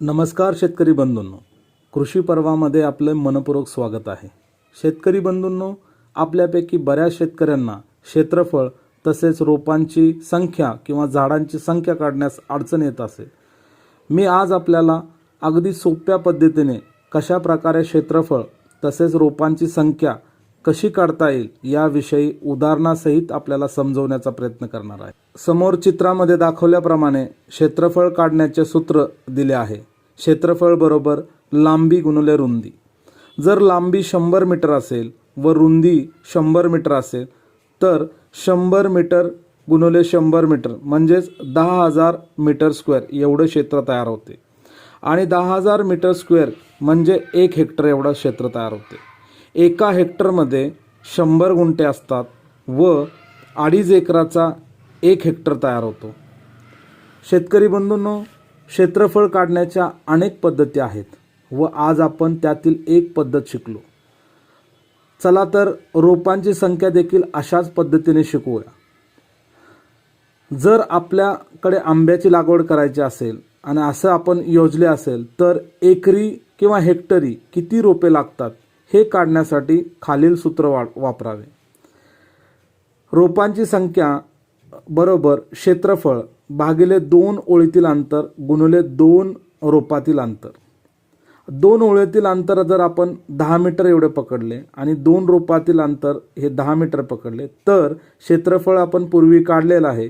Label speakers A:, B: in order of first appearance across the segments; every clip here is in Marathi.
A: नमस्कार शेतकरी बंधूंनो. कृषी पर्वामध्ये आपलं मनपूर्वक स्वागत आहे. शेतकरी बंधूंनो आपल्यापैकी बऱ्याच शेतकऱ्यांना क्षेत्रफळ तसेच रोपांची संख्या किंवा झाडांची संख्या काढण्यास अडचण येत असेल मी आज आपल्याला अगदी सोप्या पद्धतीने कशा प्रकारे क्षेत्रफळ तसेच रोपांची संख्या कशी काढता येईल याविषयी उदाहरणासहित आपल्याला समजवण्याचा प्रयत्न करणार आहे. समोर चित्रामध्ये दाखवल्याप्रमाणे क्षेत्रफळ काढण्याचे सूत्र दिले आहे. क्षेत्रफळ बरोबर लांबी गुणले रुंदी. जर लांबी शंभर मीटर असेल व रुंदी शंभर मीटर असेल तर शंभर मीटर गुणवले शंभर मीटर म्हणजेच दहा हजार मीटर स्क्वेअर एवढं क्षेत्र तयार होते. आणि दहा हजार मीटर स्क्वेअर म्हणजे एक हेक्टर एवढं क्षेत्र तयार होते. एका हेक्टरमध्ये शंभर गुंठे असतात व अडीच एकराचा एक हेक्टर तयार होतो. शेतकरी बंधूंनो क्षेत्रफळ काढण्याच्या अनेक पद्धती आहेत व आज आपण त्यातील एक पद्धत शिकलो. चला तर रोपांची संख्या देखील अशाच पद्धतीने शिकवूया. जर आपल्याकडे आंब्याची लागवड करायची असेल आणि असं आपण योजले असेल तर एकरी किंवा हेक्टरी किती रोपे लागतात हे काढण्यासाठी खालील सूत्र वा वापरावे. रोपांची संख्या बरोबर क्षेत्रफळ भागिले दोन ओळीतील अंतर गुणले दोन रोपातील अंतर. दोन ओळीतील अंतर जर आपण दहा मीटर एवढे पकडले आणि दोन रोपातील अंतर हे दहा मीटर पकडले तर क्षेत्रफळ आपण पूर्वी काढलेलं आहे.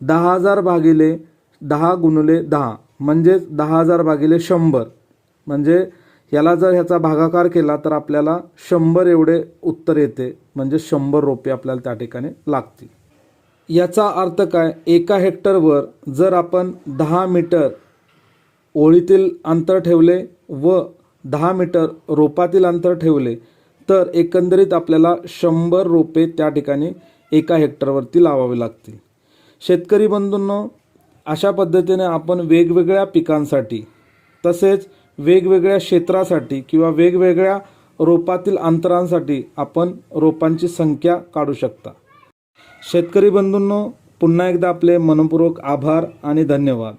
A: दहा हजार भागिले दहा गुणले दहा म्हणजेच दहा हजार भागिले शंभर. म्हणजे याला जर ह्याचा भागाकार केला तर आपल्याला शंभर एवढे उत्तर येते म्हणजे शंभर रोपे आपल्याला त्या ठिकाणी लागतील. याचा अर्थ काय? एका हेक्टरवर जर आपण दहा मीटर ओळीतील अंतर ठेवले व दहा मीटर रोपातील अंतर ठेवले तर एकंदरीत आपल्याला शंभर रोपे त्या ठिकाणी एका हेक्टरवरती लावावी लागतील. शेतकरी बंधूंनो अशा पद्धतीने आपण वेगवेगळ्या पिकांसाठी तसेच वेगवेगळ्या क्षेत्रासाठी किंवा वेगवेगळ्या रोपातील अंतरांसाठी आपण रोपांची संख्या काढू शकता. शेतकरी बंधूंनो पुन्हा एकदा आपले मनपूर्वक आभार आणि धन्यवाद.